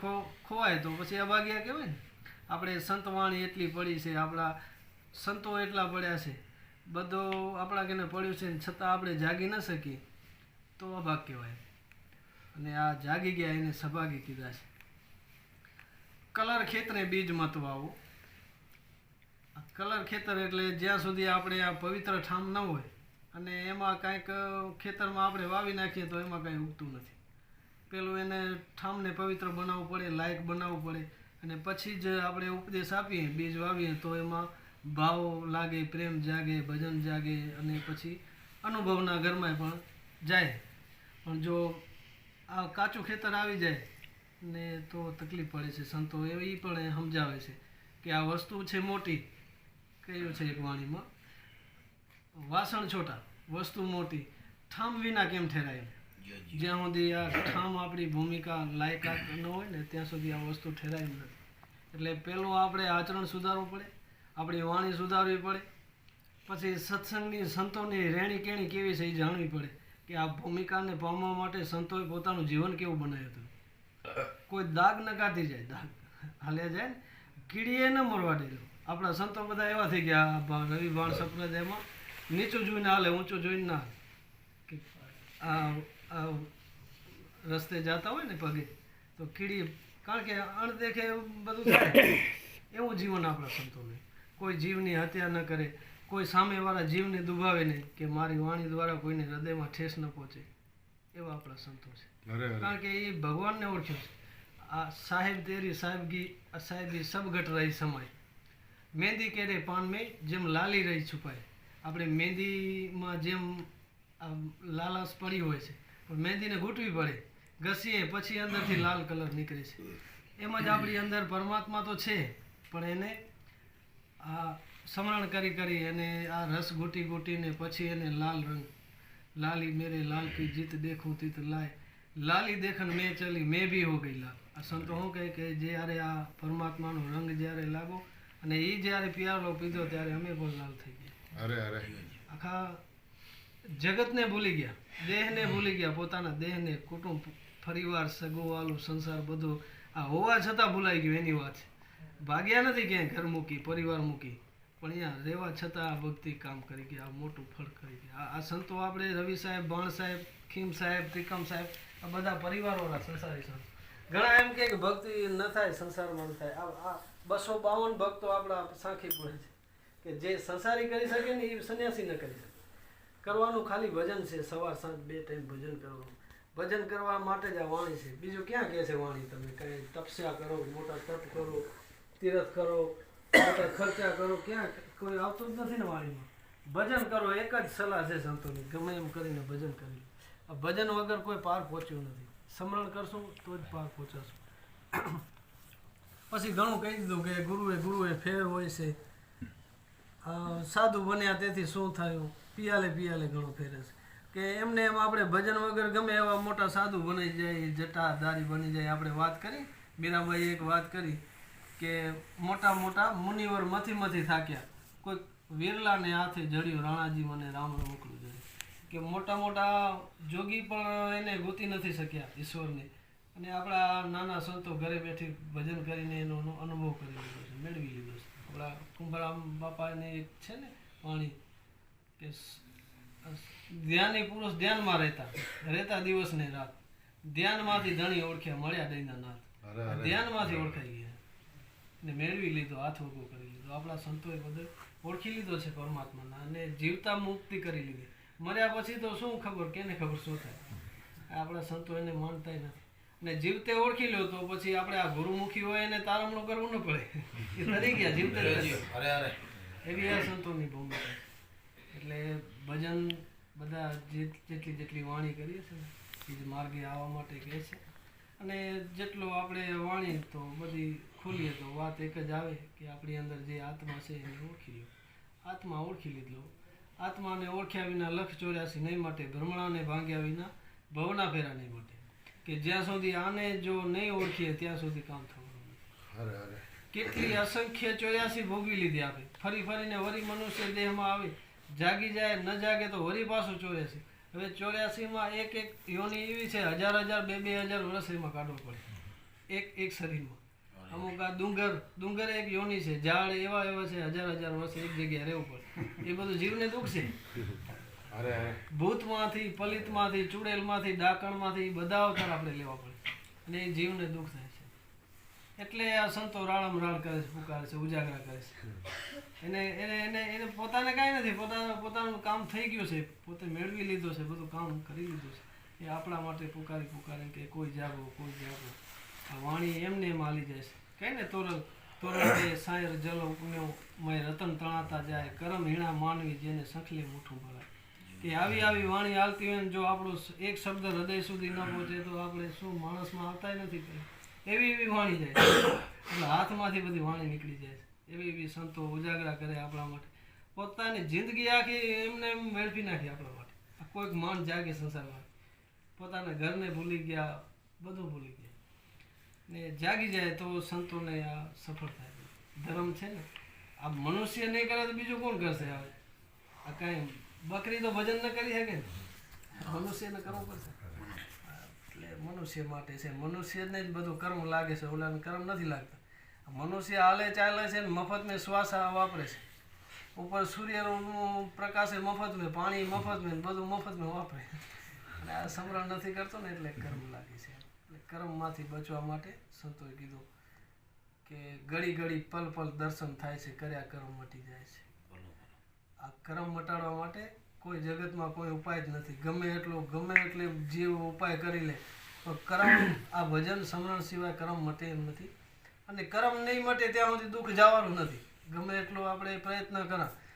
ખો- ખોવાય તો પછી અભાગ્યા કહેવાય ને? આપણે સંતવાણી એટલી પડી છે, આપણા સંતો એટલા પડ્યા છે. બધો આપણા કેને પડ્યું છે ને છતાં આપણે જાગી ન શકીએ. તો અભાગ કહેવાય. અને આ જાગી ગયા એને સભાગી કીધા છે. કલર ખેતરે બીજ મત કલર ખેતર એટલે જ્યાં સુધી આપણે આ પવિત્ર ઠામ ન હોય, અને એમાં કાંઈક ખેતરમાં આપણે વાવી નાખીએ તો એમાં કાંઈ ઉગતું નથી. પેલું એને ઠામને પવિત્ર બનાવવું પડે, લાયક બનાવવું પડે. અને પછી જ આપણે ઉપદેશ આપીએ, બીજ વાવીએ, તો એમાં ભાવ લાગે, પ્રેમ જાગે, ભજન જાગે અને પછી અનુભવના ઘરમાં પણ જાય. પણ જો આ કાચું ખેતર આવી જાય ને તો તકલીફ પડે છે. સંતો એ પણ સમજાવે છે કે આ વસ્તુ છે મોટી. કહ્યું છે એક વાણીમાં? વાસણ છોટા, વસ્તુ મોટી. ઠામ વિના કેમ ઠેરાય? જ્યાં સુધી આ ઠામ આપણી ભૂમિકા લાયકાત ન હોય ને ત્યાં સુધી આ વસ્તુ ઠેરાય નથી એટલે પહેલું આપણે આચરણ સુધારવું પડે, આપણી વાણી સુધારવી પડે, પછી સત્સંગની સંતોની રહેણી કેણી કેવી છે એ જાણવી પડે કે આ ભૂમિકાને પામવા માટે સંતોએ પોતાનું જીવન કેવું બનાવ્યું હતું. કોઈ દાગ ન કાઢી જાય, દાગ હાલ્યા જાય ને. કીડીએ ન મરવા દેલો. આપણા સંતો બધા એવા થઈ ગયા રવિ ભાણ સંપ્રદાયમાં નીચું જોઈને હાલે, ઊંચું જોઈને ના. કે આ રસ્તે જતા હોય ને પગે તો કીડી કારણ કે અણદેખે બધું થાય. એવું જીવન આપણા સંતોને. કોઈ જીવની હત્યા ન કરે કોઈ સામેવાળા જીવને દુભાવે નહીં કે મારી વાણી દ્વારા કોઈને હૃદયમાં ઠેસ ન પહોંચે. એવા આપણા સંતો છે. કારણ કે એ ભગવાનને ઓળખ્યો છે. આ સાહેબ તેરી સાહેબગી આ સાહેબી સબગટ રહી સમાય. મહેંદી કેરે પાન મેં જેમ લાલી રહી છુપાય. આપણે મહેંદીમાં જેમ લાલાશ પડી હોય છે મહેંદીને ઘૂંટવી પડે. ઘસીએ પછી અંદરથી લાલ કલર નીકળે છે. એમ જ આપણી અંદર પરમાત્મા તો છે પણ એને આ સમરણ કરી કરી અને આ રસ ઘૂંટી ઘૂંટીને પછી એને લાલ રંગ લાલી મેરે લાલ કી જીત દેખું તીત લાય. લાલી દેખન મેં ચલી મેં ભી હો ગઈ લાલ. આ સંતો શું કહે કે જ્યારે આ પરમાત્માનો રંગ જ્યારે લાગો અને એ જ્યારે પિયારો પીધો ત્યારે અમે પણ લાલ થઈ ગયા. અરે અરે. આખા જગતને ભૂલી ગયા, દેહને ભૂલી ગયા, પોતાના દેહને, કુટુંબ, પરિવાર, સગોવાલું, સંસાર બધું આ હોવા છતાં ભૂલાઈ ગયું, એની વાત ભાગ્યા નથી ક્યાંય ઘર મૂકી, પરિવાર મૂકી, પણ અહીંયા રહેવા છતાં આ ભક્તિ કામ કરી ગયા, આ મોટું ફળ કરી ગયા. આ- સંતો આપણે રવિ સાહેબ ભાણ સાહેબ, ખીમ સાહેબ, ત્રિકમ સાહેબ, આ બધા પરિવારોના સંસારી સંતો. ઘણા એમ કે ભક્તિ ન થાય, સંસારમાં ન થાય. આ બસો બાવન ભક્તો આપણા સાંખી પડે છે. કે જે સંસારી કરી શકે ને એ સંન્યાસી ન કરી શકે. કરવાનું ખાલી ભજન છે, સવાર સાંજ બે ટાઈમ ભજન કરવાનું. ભજન કરવા માટે જ આ વાણી છે. બીજું ક્યાં કહે છે વાણી તમે? કઈ તપસ્યા કરો, મોટા તપ કરો, તીરથ કરો, મોટા ખર્ચા કરો, ક્યાં? કોઈ આવતું જ નથી ને વાણીમાં. ભજન કરો, એક જ સલાહ છે સંતોની, ગમે એમ કરીને ભજન કરી આ ભજન વગર કોઈ પાર પહોંચ્યું નથી. સ્મરણ કરશું તો જ પાર પહોંચાશું. પછી ઘણું કહી દીધું કે ગુરુએ ગુરુએ ફેર હોય છે. સાધુ બન્યા તેથી શું થયું? પિયાલે પિયાલે ઘણું ફેરે છે. કે એમને એમ આપણે ભજન વગર ગમે એવા મોટા સાધુ બની જાય જટા દારી બની જાય, આપણે વાત કરી, મીરાબાઈએ એક વાત કરી કે મોટા મોટા મુનિવર મથી મથી થાક્યા. કોઈ વિરલાને હાથે જડ્યું, રાણાજી મને રામ મોકલું જોઈએ કે મોટા મોટા જોગી પણ એને ગોતી નથી શક્યા ઈશ્વરને. અને આપણા નાના સંતો ઘરે બેઠી ભજન કરીને એનો અનુભવ કરી લીધો છે, મેળવી લીધો છે. આપણા કુંભારામ બાપાની એક છે ને વાણી કે ધ્યાની પુરુષ ધ્યાનમાં રહેતા. રહેતા દિવસ ને રાત. ધ્યાનમાંથી ધણી ઓળખ્યા મળ્યા દઈના નાથ અરે અરે. ધ્યાનમાંથી ઓળખાઈ ગયા. ને મેળવી લીધો હાથ ઊભો કરી લીધો. આપણા સંતોએ બધે ઓળખી લીધો છે પરમાત્માના અને જીવતા મુક્તિ કરી લીધી. મર્યા પછી તો શું ખબર કેને ખબર શું થાય? આ આપણા સંતો એને માનતાય નથી. ને જીવતે ઓળખી લો તો પછી આપણે આ ગુરુમુખી હોય એને તારમણું કરવું ન પડે. એ તરી ગયા જીવતે એવી આ સંતોની ભૂમિકા એટલે ભજન બધા જેટલી જેટલી વાણી કરીએ છીએ એ જ માર્ગે આવવા માટે કહે છે. અને જેટલો આપણે વાણી તો બધી ખોલીએ તો વાત એક જ આવે કે આપણી અંદર જે આત્મા છે એને ઓળખી લો આત્મા ઓળખી લીધો. આત્માને ઓળખ્યા વિના લખ ચોર્યાસી નહીં માટે ભ્રમણાને ભાંગ્યા વિના ભવના ફેરા નહીં માટે. કે જ્યાં સુધી આને જો નહીં ઓળખીએ ત્યાં સુધી કામ થવાનું કેટલી અસંખ્ય ચોર્યાસી ભોગવી લીધી આપણે ફરી ફરીને વરી મનુષ્ય દેહમાં આવે જાગી જાય ન જાગે તો વરી પાછું ચોર્યાસી. હવે ચોર્યાસીમાં એક એક યોની એવી છે હજાર હજાર બે બે હજાર વર્ષ એમાં કાઢવું પડે. એક એક શરીરમાં. અમુક આ ડુંગર ડુંગર એક યોની છે ઝાડ એવા એવા છે હજાર હજાર વર્ષ એક જગ્યાએ રહેવું પડે. એ બધું જીવને દુઃખ છે. અરે. ભૂતમાંથી પલિતમાંથી ચુડેલમાંથી ડાકણમાંથી બધા અવતાર આપણે લેવા પડે. અને એ જીવને દુઃખ થાય. છે એટલે આ સંતો રાળમ રાળ કરે છે, પુકારે છે, ઉજાગરા કરે છે. એને એને એને એને પોતાને કાંઈ નથી, પોતાનું પોતાનું કામ થઈ ગયું છે. પોતે મેળવી લીધો છે, બધું કામ કરી લીધું છે. એ આપણા માટે પુકારી, પુકારે કે કોઈ જાગો કોઈ જાગો. આ વાણી એમને એમ હાલી જાય છે. કહે ને તોરલ તોરલ જે સાયર જલો મય રતન તણાતા જાય, કરમ હીણા માનવી જેને સખલે મુઠું ભરાય. કે આવી આવી વાણી હાલતી હોય ને જો આપણો એક શબ્દ હૃદય સુધી ન પહોંચે તો આપણે શું માણસમાં આવતા નથી કંઈ. એવી એવી વાણી જાય એટલે હાથમાંથી બધી વાણી નીકળી જાય એવી એવી સંતો ઉજાગરા કરે આપણા માટે. પોતાની જિંદગી આખી એમને એમ મેળવી નાખી આપણા માટે. કોઈક મન જાગે સંસારમાં. પોતાના ઘરને ભૂલી ગયા, બધું ભૂલી ગયા. ને જાગી જાય તો સંતોને આ સફળ થાય. ધર્મ છે ને, આ મનુષ્ય નહીં કરે તો બીજું કોણ કરશે હવે? આ કાંઈ બકરી તો ભજન ન કરી શકે ને? મનુષ્યને કરવું પડશે. મનુષ્ય માટે છે. મનુષ્યને જ બધું કર્મ લાગે છે. ઓલાને કર્મ નથી લાગતા. મનુષ્ય હાલે ચાલે છે ને મફત મેં શ્વાસ વાપરે છે. ઉપર સૂર્યનું પ્રકાશ એ મફત મેં પાણી મફત મેં બધું મફત મેં વાપરે. અને આ સમરણ નથી કરતો ને એટલે કર્મ લાગે છે. એટલે કર્મમાંથી બચવા માટે સંતોએ કીધું કે ઘડી ઘડી પલ પલ દર્શન થાય છે. કર્યા કર્મ મટી જાય છે. આ કર્મ મટાડવા માટે કોઈ જગતમાં કોઈ ઉપાય જ નથી. ગમે એટલો, ગમે એટલે જીવ ઉપાય કરી લે તો કર્મ, આ ભજન સમરણ સિવાય કર્મ મટે એમ નથી. અને કર્મ નહીં મટે ત્યાં સુધી દુઃખ જવાનું નથી. ગમે એટલો આપણે પ્રયત્ન કરા.